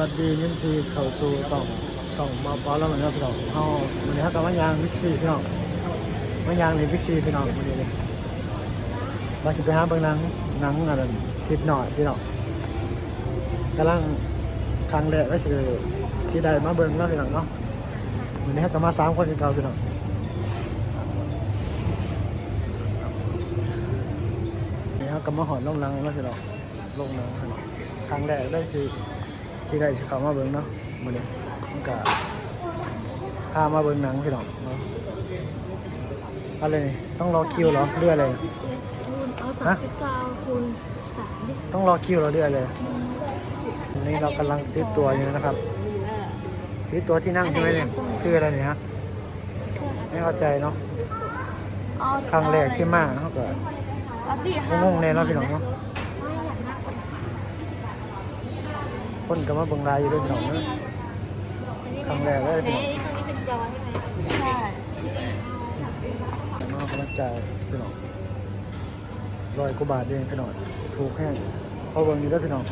วัสดียินดีเข้าสู่ต่องส่องมาปอแล้วเหมือนกันพี่น้องเฮาวันนี้เฮากับมายางบิ๊กซีพี่น้องมายางในบิ๊กซีพี่น้องวันนี้เลยมาสิไปหาเบิ่งหนังหนังอะไรทิศหน่อยพี่น้องกำลังครั้งแรกก็คือที่ได้มาเบิ่งแล้วพี่น้องเนาะวันนี้เฮากับมาสามคนคือเก่าพี่น้องนี่เฮากับมาหอนลงหนังแล้วพี่น้องลงหนังน้องครั้งแรกได้คือ ที่ได้สิเข้ามาเบิ่งเนาะมื้อนี้มันก็พามาเบิ่งหนังพี่น้องเนาะอะไรนี่ต้องรอคิวเหรอเรื่อยเลยคูณเอาสามสิบเก้าคูณสามดิต้องรอคิวเหรอเรื่อยเลยทีนี้เรากำลังซื้อตั๋วอยู่นะครับซื้อตั๋วที่นั่งใช่ไหมเนี่ยชื่ออะไรเนี่ยฮะไม่เข้าใจเนาะครั้งแรกที่มาเขาก็งงๆเลยเนาะพี่น้องเนาะ คนก็มาเบิ่งรายอยู่ด้วยพี่น้องเนะครั้งแรกเลยพี่เอ๊ะน้องตรงนี้เป็นจอใช่ไหมใช่มากำลังใจายพี่น้องร้อยกว่าบาทเองพี่น้องถูกแห้งพอเบิ่งอยู่ด้วยพี่น้อง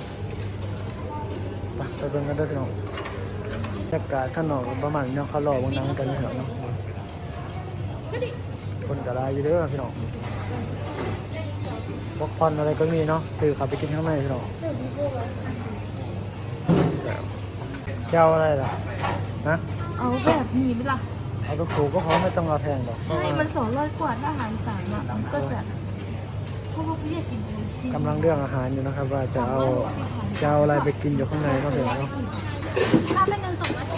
ไปไปเบิ่งกันเด้วยพี่น้องบรรยากาศข้างนอกประมาณนี้เนาะเขารอบางนังกันพี่น้องเนาะคนกระไรอยู่เด้อพี่น้องพวกควันอะไรก็มีเนาะซื้อขับไปกินข้างในพี่น้องแซ่บ เจ้าอะไรล่ะนะเอาแบบนี้ไหมล่ะ เอาถูกๆก็พอไม่ต้องเอาแพงหรอกใช่ มันสองร้อยกว่าถ้าอาหารสามอะมันก็จะเพราะว่าพี่อยากกินซูชิกำลังเรื่องอาหารอยู่นะครับ ว่าจะเอาจะเอาอะไรไปกินอยู่ข้างในก็เดี๋ยวเนาะถ้าเป็นเงินสดก็จะ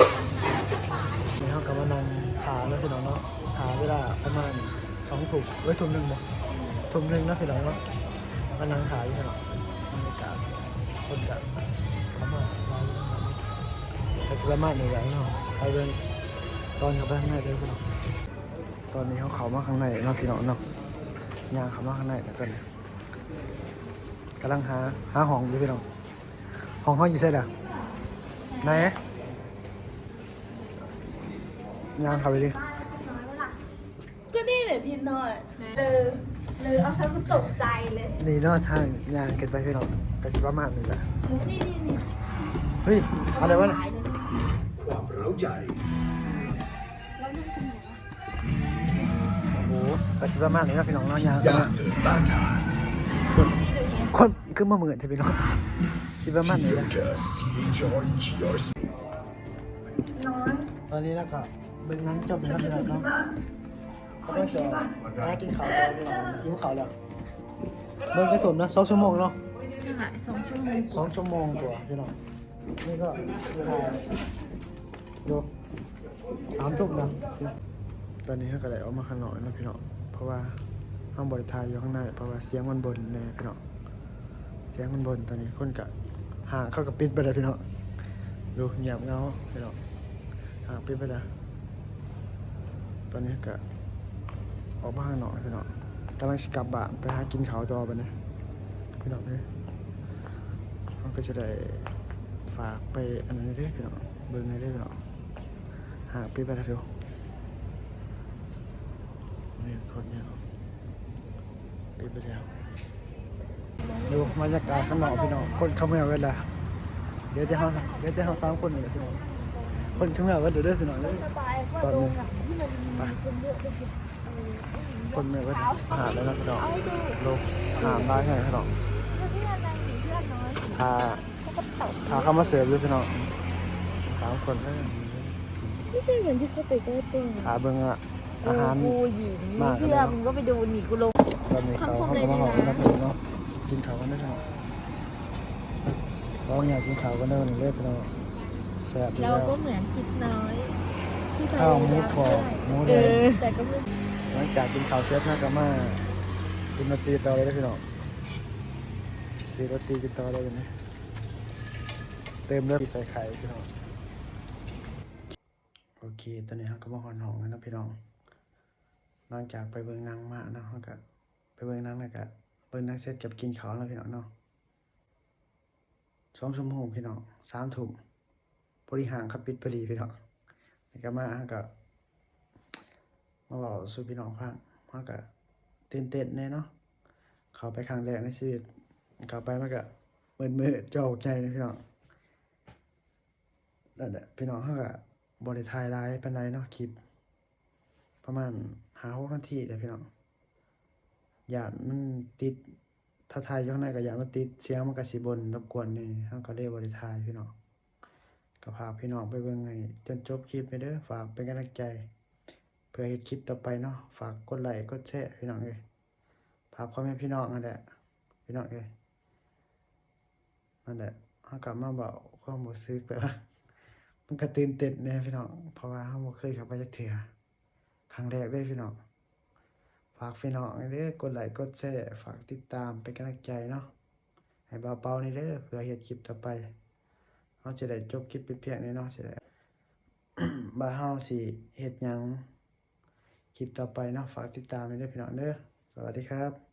นี่เขากำลังนั่งถาแล้วพี่น้องเนาะถาเวลาประมาณสองถุงเอ้ยถุงหนึ่งบ่ถุงหนึ่งนะพี่น้องเนาะมานั่งถาอยู่พี่น้องบรรยากาศคนกันเขามาเรา แต่สิประมาณนี้แหละเนาะไปเดินตอนเข้าไปข้างในเลยพี่น้องตอนนี้เขาเข้ามาข้างในเนาะพี่น้องเนาะย่างเข้ามาข้างในแล้วตอนนี้กำลังหาหาห้องอยู่พี่น้องห้องเขาอยู่ใช่ไหมไหนย่างเข้าไปดิก็นี่แหละทีน้อยเลยเลยเอาซะก็ตกใจเลยนี่เนาะทางยางเกินไปพี่น้องกระสิประมาณนี้แหละนี่นี่นี่เฮ้ยอะไรวะน่ะ ความเร้าใจ โอ้โหกระสิประมาณนี้เนาะพี่น้องเนาะยางยากเกินต้านทานคนคนขึ้นมาเหมือนใช่พี่น้องสิประมาณนี้แหละ Just enjoy your ตอนนี้แล้วก็เบิ่งหนังจบแล้วพี่น้องเนาะเขาก็จะหากินข้าวแล้วพี่น้องหิวข้าวแล้วเบิ่งกระสมนะสองชั่วโมงเนาะจะหายสองชั่วโมงสองชั่วโมงตัวพี่น้อง นี่ก็ดูสามทุ่มนะตอนนี้เขาก็เลยออกมาข้างนอกแล้วพี่น้องเพราะว่าห้องบริทายอยู่ข้างในเพราะว่าเสียงมันบนแน่พี่น้องเสียงมันบนตอนนี้คนกะห่างเข้ากับปิดไปเลยพี่น้องดูเงียบเงาพี่น้องห่างปิดไปแล้วตอนนี้ก็ออกมาข้างนอกพี่น้องกำลังสกลับบ้านไปหากินข้าวต่อไปนี่ยพี่น้องเนี่ยก็จะได้ ฝากไปอันนั้นเรื่อยๆพี่น้องเบิ่งเรื่อยๆพี่น้องหาปีไปแล้วเดียวนี่คนเนี่ยปีไปแล้วดูบรรยากาศข้างนอกพี่น้องคนเข้ามื่อเวลาเดี๋ยวจะเขาเดี๋ยวจะเขาสามคนเลยพี่น้องคนเข้ามื่อเวลาเด้อพี่น้องเลยตอนนี้ไปคนเมื่อเวลาหาแล้วนะพี่น้องเอาให้ดูลงหาร้านไงพี่น้องเพื่ อนอะไรหรือเพื่อนน้อยพาเขาก็ตกพาเข้ามาเสิร์ฟด้วยพี่น้องสามคนเลยไม่ใช่เหมือนที่เขาไปก็เป็นหาเบิ่งอะอาหารกูหญิงมากเชื่อมึงก็ไปดูหนีกูลงตอนนี้เขาคำคมเขาเลยก็มาหอดีมนะกันนะพี่เนาะกินข้าวกันได้ไหมร้องอยากกินข้าวกันได้วันนี้เล็กเราแซ่บอยู่เราแล้วก็เหมือนคิดน้อยที่ไปข้าวหมูกรอบหมูแดเองอแต่ก็ไม่หลังจากกินข้าวเสร็จนะก็มากินโรตีต่อเลยนะพี่น้องซื้อโรตีกินต่อเลยวันนี้ เติมเลือดใส่ไข่พี่น้องโอเค ตอนนี้เราก็มาหอนหองแล้วนะพี่น้องหลังจากไปเบิ่งนางมาเนาะเราก็ไปเบิ่งนางแล้วก็เบิ่งนางเสร็จกับกินข้าวแล้วพี่น้องเนาะสองชั่วโมงพี่น้องสามถุงบริหารครับปิดพอดีพี่น้องนี่ก็มากับมาบอกสู่พี่น้องฟังมากับตื่นเต้นแน่เนาะเขาไปครั้งแรกในชีวิตเขาไปมากับมืดมืดๆจอกใจนะพี่น้อง นั่นแหละพี่น้องเขาก็บริทายไลฟ์เป็นไรเนาะคลิป ประมาณหาหกนาทีเดี๋ยพี่น้องอยามันติดถ้าทายอยู่ข้างในก็อยามันติดเสียงมันก็สิบนรบกวนนี่เขาก็เลยบริทายพี่น้องก็พาพี่น้องไปเบิ่งให้จนจบคลิปไปเด้อฝากเป็นกำลังใจ เพื่อเฮ็ดคลิปต่อไปเนาะฝากกดไลค์กดแชร์พี่น้องเอ้ยฝากพ่อแม่พี่น้องนั่นแหละพี่น้องเอ้ยนั่นแหละเขากลับมาเบาความบ่ซึ้กไปว่า มันก็ตื่นเต้นแน่พี่น้องเพราะว่าเราเคยเข้าไปจักเทื่อครั้งแรกเลยพี่น้องฝากพี่น้องเด้อกดไลค์กดแชร์ฝากติดตามเป็นกำลังใจเนาะให้เบาๆนี่เด้อเพื่อเฮ็ดคลิปต่อไปเราจะได้จบคลิปเพียงนี้เนาะสิได้บ่าเฮาสิเฮ็ดหยังคลิปต่อไปเนาะฝากติดตามด้วยพี่น้องเด้อสวัสดีครับ